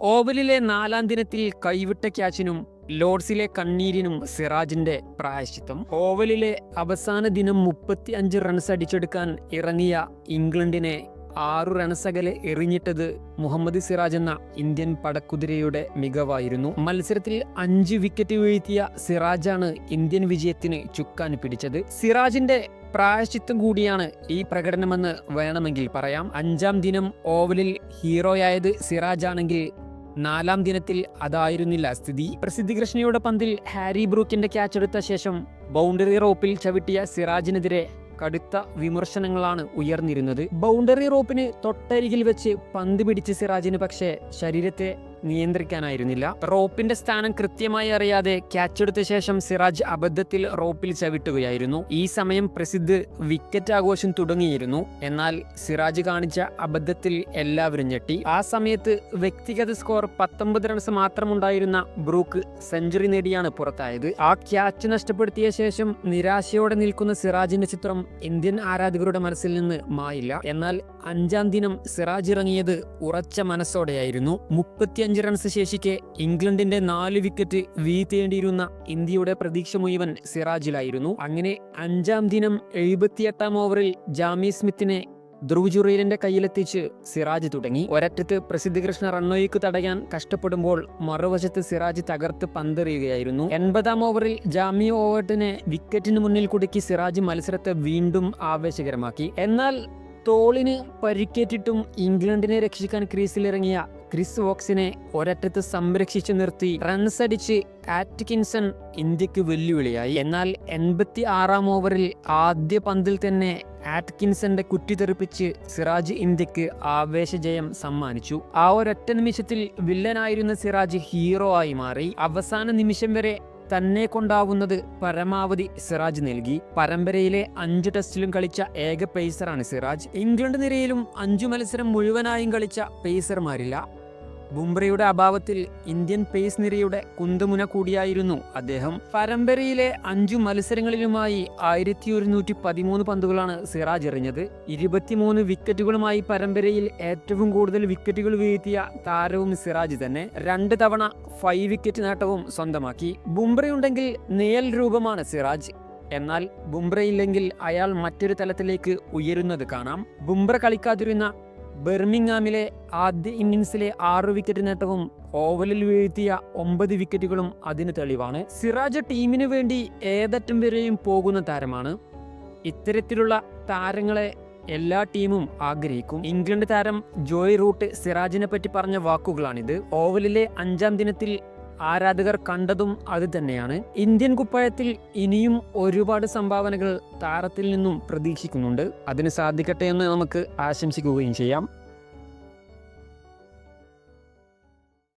ഓവലിലെ നാലാം ദിനത്തിൽ കൈവിട്ട ക്യാച്ചിനും ലോർഡ്സിലെ കണ്ണീരിനും സിറാജിന്റെ പ്രായശ്ചിത്തം. ഓവലിലെ അവസാന ദിനം മുപ്പത്തി അഞ്ച് റൺസ് അടിച്ചെടുക്കാൻ ഇറങ്ങിയ ഇംഗ്ലണ്ടിനെ ആറു റൺസ് അകലെ എറിഞ്ഞിട്ടത് മുഹമ്മദ് സിറാജ് എന്ന ഇന്ത്യൻ പടക്കുതിരയുടെ മികവായിരുന്നു. മത്സരത്തിൽ അഞ്ച് വിക്കറ്റ് വീഴ്ത്തിയ സിറാജാണ് ഇന്ത്യൻ വിജയത്തിന് ചുക്കാൻ പിടിച്ചത്. സിറാജിന്റെ പ്രായശ്ചിത്തം കൂടിയാണ് ഈ പ്രകടനമെന്ന് വേണമെങ്കിൽ പറയാം. അഞ്ചാം ദിനം ഓവലിൽ ഹീറോയായത് സിറാജ് ആണെങ്കിൽ നാലാം ദിനത്തിൽ അതായിരുന്നില്ല സ്ഥിതി. പ്രസിദ്ധി കൃഷ്ണയുടെ പന്തിൽ ഹാരി ബ്രൂക്കിന്റെ ക്യാച്ച് എടുത്ത ശേഷം ബൗണ്ടറി റോപ്പിൽ ചവിട്ടിയ സിറാജിനെതിരെ കടുത്ത വിമർശനങ്ങളാണ് ഉയർന്നിരുന്നത്. ബൗണ്ടറി റോപ്പിന് തൊട്ടരികിൽ വെച്ച് പന്ത് പിടിച്ച് സിറാജിന് പക്ഷേ ശരീരത്തെ നിയന്ത്രിക്കാനായിരുന്നില്ല. റോപ്പിന്റെ സ്ഥാനം കൃത്യമായി അറിയാതെ ക്യാച്ച് എടുത്ത ശേഷം സിറാജ് അബദ്ധത്തിൽ റോപ്പിൽ ചവിട്ടുകയായിരുന്നു. ഈ സമയം പ്രസിദ്ധ് വിക്കറ്റ് ആഘോഷം തുടങ്ങിയിരുന്നു. എന്നാൽ സിറാജ് കാണിച്ച അബദ്ധത്തിൽ എല്ലാവരും ഞെട്ടി. ആ സമയത്ത് വ്യക്തിഗത സ്കോർ പത്തൊമ്പത് റൺസ് മാത്രമുണ്ടായിരുന്ന ബ്രൂക്ക് സെഞ്ചുറി നേടിയാണ് പുറത്തായത്. ആ ക്യാച്ച് നഷ്ടപ്പെടുത്തിയ ശേഷം നിരാശയോടെ നിൽക്കുന്ന സിറാജിന്റെ ചിത്രം ഇന്ത്യൻ ആരാധകരുടെ മനസ്സിൽ നിന്ന് മായില്ല. എന്നാൽ അഞ്ചാം ദിനം സിറാജ് ഇറങ്ങിയത് ഉറച്ച മനസ്സോടെയായിരുന്നു. മുപ്പത്തിയഞ്ച് റൺസ് ശേഷിക്കെ ഇംഗ്ലണ്ടിന്റെ നാല് വിക്കറ്റ് വീഴ്ത്തേണ്ടിയിരുന്ന ഇന്ത്യയുടെ പ്രതീക്ഷ മുഴുവൻ സിറാജിലായിരുന്നു. അങ്ങനെ അഞ്ചാം ദിനം എഴുപത്തിയെട്ടാം ഓവറിൽ ജാമി സ്മിത്തിനെ ധ്രുവ് കയ്യിലെത്തിച്ച് സിറാജ് തുടങ്ങി. ഒരറ്റത്ത് പ്രസിദ്ധ കൃഷ്ണ റണ്ണോയ്ക്ക് തടയാൻ കഷ്ടപ്പെടുമ്പോൾ മറുവശത്ത് സിറാജ് തകർത്ത് പന്തെറിയുകയായിരുന്നു. എൺപതാം ഓവറിൽ ജാമി ഓവർട്ടിനെ വിക്കറ്റിന് മുന്നിൽ കുടുക്കി സിറാജ് മത്സരത്തെ വീണ്ടും ആവേശകരമാക്കി. എന്നാൽ തോളിന് പരിക്കേറ്റിട്ടും ഇംഗ്ലണ്ടിനെ രക്ഷിക്കാൻ ക്രീസിലിറങ്ങിയ ക്രിസ് വോക്സിനെ ഒരറ്റത്ത് സംരക്ഷിച്ചു നിർത്തി റൺസ് അടിച്ച് ആറ്റ്കിൻസൺ ഇന്ത്യയ്ക്ക് വെല്ലുവിളിയായി. എന്നാൽ എൺപത്തി ആറാം ഓവറിൽ ആദ്യ പന്തിൽ തന്നെ ആറ്റ്കിൻസന്റെ കുറ്റി തെറിപ്പിച്ച് സിറാജ് ഇന്ത്യയ്ക്ക് ആവേശജയം സമ്മാനിച്ചു. ആ ഒരൊറ്റ നിമിഷത്തിൽ വില്ലനായിരുന്ന സിറാജ് ഹീറോ ആയി മാറി. അവസാന നിമിഷം വരെ തന്നെ കൊണ്ടാവുന്നത് പരമാവധി സിറാജ് നൽകി. പരമ്പരയിലെ അഞ്ച് ടെസ്റ്റിലും കളിച്ച ഏക പേസറാണ് സിറാജ്. ഇംഗ്ലണ്ട് നിരയിലും അഞ്ചു മത്സരം മുഴുവനായും കളിച്ച പേസർമാരില്ല ബുംറയുടെ അഭാവത്തിൽ ഇന്ത്യൻ പേസ് നിരയുടെ കുന്തമുന കൂടിയായിരുന്നു അദ്ദേഹം. പരമ്പരയിലെ അഞ്ചു മത്സരങ്ങളിലുമായി ആയിരത്തി ഒരുന്നൂറ്റി പതിമൂന്ന് പന്തുകളാണ് സിറാജ് എറിഞ്ഞത്. ഇരുപത്തിമൂന്ന് വിക്കറ്റുകളുമായി പരമ്പരയിൽ ഏറ്റവും കൂടുതൽ വിക്കറ്റുകൾ വീഴ്ത്തിയ താരവും സിറാജ് തന്നെ രണ്ട് തവണ ഫൈവ് വിക്കറ്റ് നേട്ടവും സ്വന്തമാക്കി. ബുംറയുണ്ടെങ്കിൽ നേൽ രൂപമാണ് സിറാജ്. എന്നാൽ ബുംറയില്ലെങ്കിൽ അയാൾ മറ്റൊരു തലത്തിലേക്ക് ഉയരുന്നത് കാണാം. ബുംറ കളിക്കാതിരുന്ന ബെർമിംഗാമിലെ ആദ്യ ഇന്നിംഗ്സിലെ ആറ് വിക്കറ്റ് നേട്ടവും ഓവലിൽ വീഴ്ത്തിയ ഒമ്പത് വിക്കറ്റുകളും അതിന് തെളിവാണ്. സിറാജ് ടീമിന് വേണ്ടി ഏതറ്റം വരെയും പോകുന്ന താരമാണ്. ഇത്തരത്തിലുള്ള താരങ്ങളെ എല്ലാ ടീമും ആഗ്രഹിക്കും. ഇംഗ്ലണ്ട് താരം ജോയ് റൂട്ട് സിറാജിനെ പറ്റി പറഞ്ഞ വാക്കുകളാണിത്. ഓവലിലെ അഞ്ചാം ദിനത്തിൽ ആരാധകർ കണ്ടതും അത് തന്നെയാണ്. ഇന്ത്യൻ കുപ്പായത്തിൽ ഇനിയും ഒരുപാട് സംഭാവനകൾ താരത്തിൽ നിന്നും പ്രതീക്ഷിക്കുന്നുണ്ട്. അതിന് സാധിക്കട്ടെ എന്ന് നമുക്ക് ആശംസിക്കുകയും ചെയ്യാം.